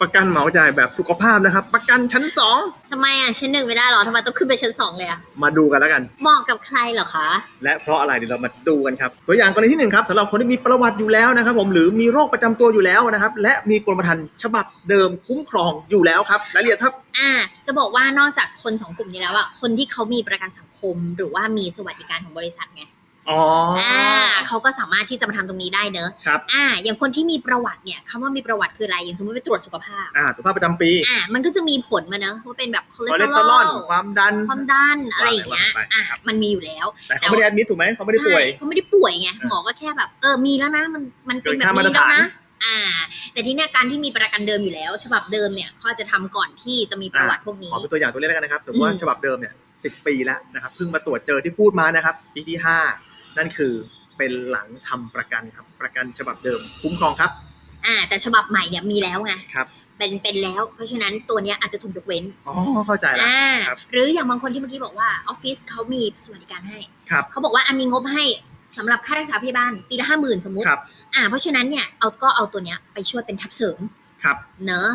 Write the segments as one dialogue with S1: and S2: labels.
S1: ประกันเหมาจ่ายแบบสุขภาพนะครับ ประกันชั้นสอง
S2: ทำไมอะชั้นหนึ่งไม่ได้หรอทำไมต้องขึ้นไปชั้นสองเลยอะ
S1: มาดูกันแล้วกัน
S2: เหมาะกับใครเหรอคะ
S1: และเพราะอะไรเดี๋ยวเรามาดูกันครับ ตัวอย่างกรณีที่หนึ่งครับสำหรับคนที่มีประวัติอยู่แล้วนะครับ ผมหรือมีโรคประจำตัวอยู่แล้วนะครับ และมีกรมธรรม์ฉบับเดิมคุ้มครองอยู่แล้วครับรายละเอียดครับ
S2: อ่า จะบอกว่านอกจากคนสองกลุ่มนี้แล้วอะคนที่เขามีประกันสังคม หรือว่ามีสวัสดิการของบริษัทไง
S1: อ๋ออ
S2: อ่าเขาก็สามารถที่จะมาทำตรงนี้ได้เนอะ
S1: ครับ
S2: อ่า อย่างคนที่มีประวัติเนี่ยคำว่ามีประวัติคืออะไร อย่างสมมติไปตรวจสุขภาพ
S1: อ่าสุขภาพประจำปี
S2: อ่า มันก็จะมีผลมาเนอะว่าเป็นแบบคอเล
S1: คอ
S2: ส
S1: เล
S2: เต
S1: ส
S2: อ
S1: เตอรอล
S2: รอล
S1: ความดัน
S2: ความดันอะไรอย่างเงี้ย
S1: ว่าไป
S2: อะ
S1: ครับ
S2: มันมีอยู่แล้ว
S1: แต่เขาไม่ได้แอดมิดถูกไหมเขาไม่ได้ป่วย
S2: ใช่เขาไม่ได้ป่วยไง
S1: อ่า
S2: หมอก็แค่แบบ เออ มีแล้วนะ มัน มันเป็น
S1: เกิน
S2: แบบ
S1: ค่ามาตร
S2: นี้แล้ว
S1: ฐาน
S2: นะ อ่า แต่ที่เนี่ยการที่มีประกันเดิมอยู่แล้ว ฉบับเดิมเนี่ยเขาจะทำก่อนที่จะมีประวัติพวกนี้
S1: ขอเป็นตัวอย่างตัวเลขแล้วกันนะครับ สมมติว่า
S2: อืม
S1: ฉบับเดิมเนี่ยสิปีแล้วนะครับเพิ่งมาตรวจเจอที่พูดมานะครับปีที่ห้า นั่นคือเป็นหลังทำประกันครับ ประกันฉบับเดิม คุ้มครองครับ
S2: อ่า แต่ฉบับใหม่เนี่ยมีแล้วไง
S1: ครับ
S2: เป็นเป็นแล้ว เพราะฉะนั้นตัวเนี้ยอาจจะถูกยกเว้น
S1: อ๋อ เข้าใจแล้ว
S2: อ่า
S1: ครับ
S2: หรืออย่างบางคนที่เมื่อกี้บอกว่าออฟฟิศเขามีสวัสดิการให้
S1: ครับ
S2: เขาบอกว่าอะมีงบให้สำหรับค่ารักษาพยาบาลปีละห้าหมื่นสมมติ
S1: ครับ
S2: อ่าเพราะฉะนั้นเนี่ยเอาก็เอาตัวเนี้ยไปช่วยเป็นทับเสริม
S1: ครับ
S2: เนอะ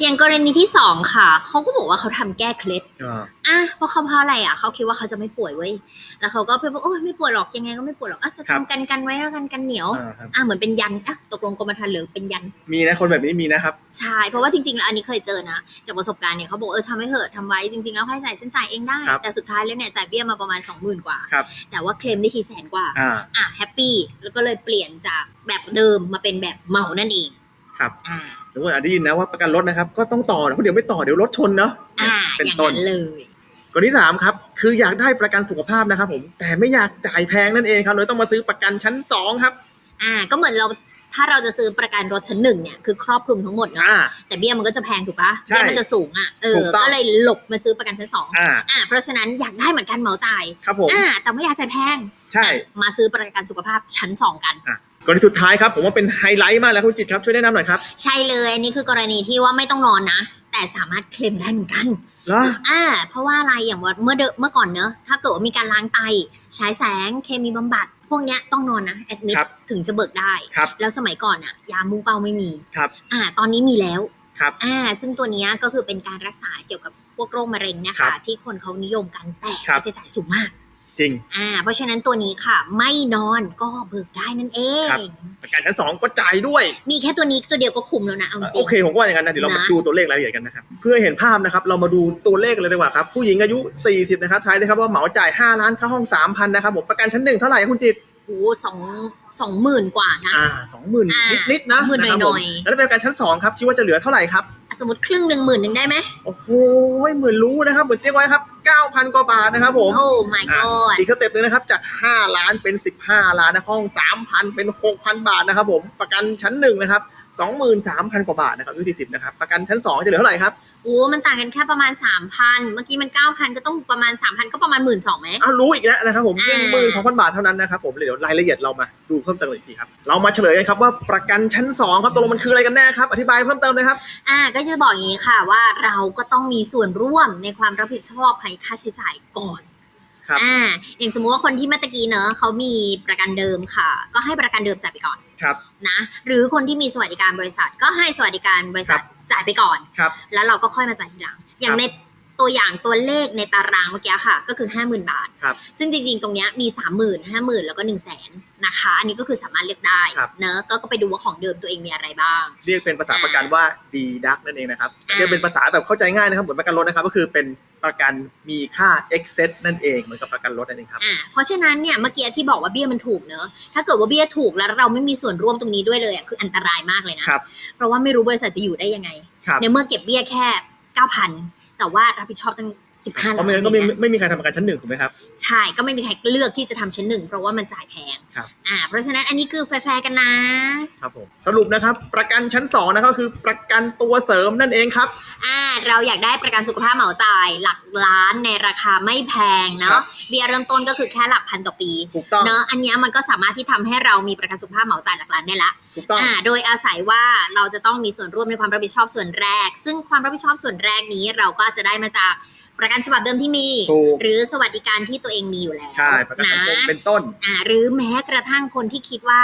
S2: อย่างกรณีที่สองค่ะเขาก็บอกว่าเขาทำแก้เคล็ด
S1: อ่า
S2: อะเพราะเขาเพราะอะไรอะเขาคิดว่าเขาจะไม่ป่วยเว้ยแล้วเขาก็เพื่อนบอกโอ้ยไม่ป่วยหรอกยังไงก็ไม่ป่วยหรอกอะจะ
S1: ครับ
S2: ทำกันกันไว้แล้วกันกันเหนียว
S1: อ่าครับ
S2: อะเหมือนเป็นยันอะตกลงกรมธรรม์หรือเป็นยัน
S1: มีนะคนแบบนี้มีนะครับ
S2: ใช่เพราะว่าจริงๆแล้วอันนี้เคยเจอนะจากประสบการณ์เนี่ยเขาบอกเออทำให้เถอะทำไว้จริงๆแล้วค่าใช้จ่ายฉันจ่ายเองได้
S1: ครับ
S2: แต่สุดท้ายแล้วเนี่ยจ่ายเบี้ยมาประมาณ 20,000 กว่า
S1: ครับ
S2: แต่ว่าเคลมได้ทีแสนกว่า
S1: อ่า
S2: อะแฮปปี้แล้วก็เลยเปลี่ยนจากแบบเดิมมาเป็นแบบเหมานั่นเอง
S1: ครับ
S2: อ่า
S1: สมมติอาจได้ยินนะว่าประกันรถนะครับ ก็ต้องต่อนะเพราะเดี๋ยวไม่ต่อเดี๋ยวรถชนเนาะ
S2: อ่า
S1: เป็น
S2: อย่าง
S1: ต้น
S2: นั้นเลย
S1: กรณีที่สามครับ คืออยากได้ประกันสุขภาพนะครับ ผม แต่ไม่อยากจ่ายแพงนั่นเองครับเลยต้องมาซื้อประกันชั้นสองครับ
S2: อ่า ก็เหมือนเราถ้าเราจะซื้อประกันรถชั้นหนึ่งเนี่ยคือครอบคลุมทั้งหมดเนาะ
S1: อ่า
S2: แต่เบี้ยมันก็จะแพงถูกปะ
S1: ใช่
S2: เบี้ยมันจะสูงอะเอ
S1: ถู
S2: อ
S1: กต้อง
S2: ก็เลยหลบมาซื้อประกันชั้นสอง
S1: อ่า
S2: อ่าเพราะฉะนั้นอยากได้เหมือนกันเหมาจ่าย
S1: ครับผม
S2: อ่าแต่ไม่อยากจ่ายแพง
S1: ใช่
S2: อะมาซื้อประกันสุขภาพชั้นสองกัน
S1: กรณีสุดท้ายครับผมว่าเป็นไฮไลท์มากแล้วคุณจิตครับช่วยแนะนำหน่อยครับ
S2: ใช่เลยอันนี้คือกรณีที่ว่าไม่ต้องนอนนะ แต่สามารถเคลมได้เหมือนกัน
S1: เหรอ
S2: อ่าเพราะว่าอะไรอย่างว่าเมื่อเดเมื่อก่อนเนอะถ้าเกิดว่ามีการล้างไตฉายแสงเคมีบำบัด พวกเนี้ยต้องนอนนะแอดมิด
S1: ครับ
S2: ถึงจะเบิกได้
S1: ครับ
S2: แล้วสมัยก่อนอะยามุ่งเป้าไม่มี
S1: ครับ
S2: อ่า ตอนนี้มีแล้ว
S1: ครับ
S2: อ่าซึ่งตัวเนี้ยก็คือเป็นการรักษาเกี่ยวกับพวกโรคมะเร็งเนะ
S1: ครั
S2: คะ
S1: บ
S2: ที่คนเขานิยมกันแต่
S1: ครับ
S2: ค่าใช้จ่ายสูงมาก
S1: จริง
S2: อ่าเพราะฉะนั้นตัวนี้ค่ะ ไม่นอนก็เบิกได้นั่นเอง
S1: ครับประกันชั้นสองก็จ่ายด้วย
S2: มีแค่ตัวนี้ตัวเดียวก็คุ้มแล้วนะเอาจริง
S1: โอเคผมก็ว่าอย่างนั้นนะเดี๋ยวเรามา
S2: นะ
S1: ดูตัวเลขรายละเอียดกันนะครับเพื่อเห็นภาพนะครับเรามาดูตัวเลขเลยดีกว่าครับผู้หญิงอายุ 40 นะครับทายนะครับว่าเหมาจ่าย 5 ล้านค่าห้อง 3,000นะครับผมประกันชั้นหนึ่งเท่าไหร่คุณจิต
S2: โอ้โหสองสองหมื่นกว่านะ
S1: อ่าสองหมื่น
S2: อ่า
S1: นิดๆนะ
S2: หมื่น
S1: นะครับ
S2: หน่
S1: ผม
S2: อยๆ
S1: แล้วถ้าเป็นประกันชั้นสองครับคิดว่าจะเหลือเท่าไหร่ครับ
S2: อะสมมติครึ่งหนึ่งหมื่นหนึ่งได้ไหม
S1: โอ้โหเหมือนรู้นะครับเหมือนเตี้ยไว้ครับ 9,000 กว่าบาทนะครับผม
S2: โอ้ my
S1: อะ
S2: god
S1: อีกสเต็ปหนึงนะครับ จาก 5 ล้านเป็น 15 ล้านนะห้อง 3,000 เป็น 6,000 บาทนะครับผมประกันชั้นหนึ่งนะครับ 23,000 กว่าบาทนะครับอายุ40นะครับประกันชั้น 2 จะเหลือเท่าไหร่ครับ
S2: โอ้มันต่างกันแค่ประมาณ 3,000 เมื่อกี้มัน 9,000 ก็ต้องประมาณ 3,000 ก็ประมาณ 1 2ื่นไหม
S1: อ้าวรู้อีกแล้วนะครับผม
S2: อ่า
S1: หนึ่งหมื่นสองพันบาทเท่านั้นนะครับผมเดี๋ยวรายละเอียดเรามาดูเพิ่มเติมอีกทีครับ เรามาเฉลยกันครับว่าประกันชั้น2ครับตกลงมันคืออะไรกันแน่ครับ อธิบายเพิ่มเติมเลยครับ
S2: อ่าก็จะบอกอย่างนี้ค่ะว่าเราก็ต้องมีส่วนร่วมในความรับผิดชอบในค่าใช้จ่ายก่อน
S1: ครับ
S2: อ่าอย่างสมมุติว่าคนที่เมื่อตะกี้เนอะเขามีประกันเดิมค่ะ ก็ให้ประกันเดิมจ่ายไปก่อน
S1: ครับ
S2: นะ หรือคนที่มีสวัสดิการบริษัท ก็ให้สวัสดิการบริษัท จ่ายไปก่อน
S1: ครับ
S2: แล้วเราก็ค่อยมาจ่ายทีหลัง อย่า
S1: ค
S2: ง
S1: รับ
S2: ในตัวอย่างตัวเลขในตารางเมื่อกี้ค่ะ ก็คือ 50,000 บาท
S1: ครับ
S2: ซึ่งจริงๆ ตรงเนี้ยมี 30,000 50,000 แล้วก็ 1 0 0 0 0แส นนะคะ อันนี้ก็คือสามารถเลือกได้
S1: ครับ
S2: เนอะก็ก็ไปดูว่าของเดิมตัวเองมีอะไรบ้าง
S1: เรียกเป็นภาษาประกันว่าดีดักนั่นเองนะครับ
S2: อ่า
S1: เรียกเป็นภาษาแบบเข้าใจง่ายนะครับเหมือนประกันรถนะครับ ก็คือเป็นประกันมีค่า excess นั่นเองเหมือนกับประกันรถนั่นเองครับ
S2: อ่าเพราะฉะนั้นเนี่ยเมื่อกี้ที่บอกว่าเบี้ยมันถูกเนอะถ้าเกิดว่าเบี้ยถูกแล้วเราไม่มีส่วนร่วมตรงนี้ด้วยเลยอะคืออันตรายมากเลยนะครับ เพราะว่าไม่รู้บริษัทจะอยู่ได้ยังไง
S1: ครับ
S2: ในเมื่อเก็บเบี้ยแค่ 9,000 แต่ว่ารับผิดชอบตั้ง 15
S1: เพ
S2: ล้าน
S1: ราะไม่งั้นก็ไม่
S2: อย่างเงี้ย
S1: ไม่มีใครทำประกันชั้นหนึ่งถูกไหมครับ
S2: ใช่ก็ไม่มีใครเลือกที่จะทำชั้นหนึ่งเพราะว่ามันจ่ายแพง
S1: ครับ
S2: อ่า เพราะฉะนั้นอันนี้คือแฟร์ๆกันนะ
S1: ครับผมสรุปนะครับ ประกันชั้นสองนะครับคือประกันตัวเสริมนั่นเองครับ
S2: อ่าเราอยากได้ประกันสุขภาพเหมาจ่ายหลักล้านในราคาไม่แพง
S1: ครั
S2: เนาะ
S1: บ
S2: เบี้ยเริ่มต้นก็คือแค่หลักพันต่อปี
S1: ถูกต้อง
S2: เนาะอันเนี้ยมันก็สามารถที่ทำให้เรามีประกันสุขภาพเหมาจ่ายหลักล้านได้ละ
S1: ถูกต้อง
S2: อ่าโดยอาศัยว่าเราจะต้องมีส่วนร่วมในความรับผิดชอบส่วนแรก ซึ่งความรับผิดชอบส่วนแรกนี้เราก็จะได้มาจาก ประกันฉบับเดิมที่มี
S1: ถูก
S2: หรือสวัสดิการที่ตัวเองมีอยู่แล้ว
S1: ใช่ประกันสังคม
S2: นะ
S1: เป็นต้น
S2: อ่าหรือแม้กระทั่งคนที่คิดว่า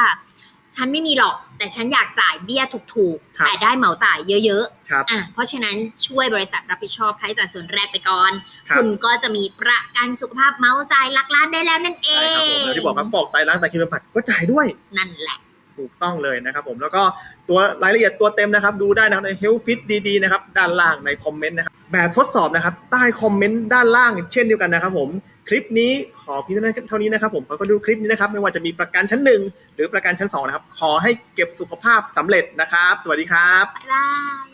S2: ฉันไม่มีหรอก แต่ฉันอยากจ่ายเบี้ยถูก
S1: ครับ
S2: ๆแต่ได้เหมาจ่ายเยอะ
S1: ครับ
S2: ๆอะเพราะฉะนั้นช่วยบริษัทรับผิดชอบค่าใช้จ่ายส่วนแรกไปก่อน
S1: ครับ
S2: คุณก็จะมีประกันสุขภาพเหมาจ่ายหลักล้านได้แล้วนั่นเอ
S1: ใช่ครับผม
S2: ง
S1: แล้วที่บอกครับฟอกไตล้างไตคิมเป็นผัดก็จ่ายด้วย
S2: นั่นแหละ
S1: ถูกต้องเลยนะครับผมแล้วก็ตัวรายละเอียดตัวเต็มนะครับ ดูได้นะครับใน Health Fit ดีๆนะครับด้านล่างในคอมเมนต์นะครับแบบทดสอบนะครับใต้คอมเมนต์ด้านล่างเช่นเดียวกันนะครับผมคลิปนี้ขอพิจารณาเท่านี้นะครับผมขาก็ดูคลิปนี้นะครับไม่ว่าจะมีประกันชั้นหนึ่งหรือประกันชั้นสองนะครับขอให้เก็บสุขภาพสำเร็จนะครับ สวัสดีครับ
S2: บ๊ายบาย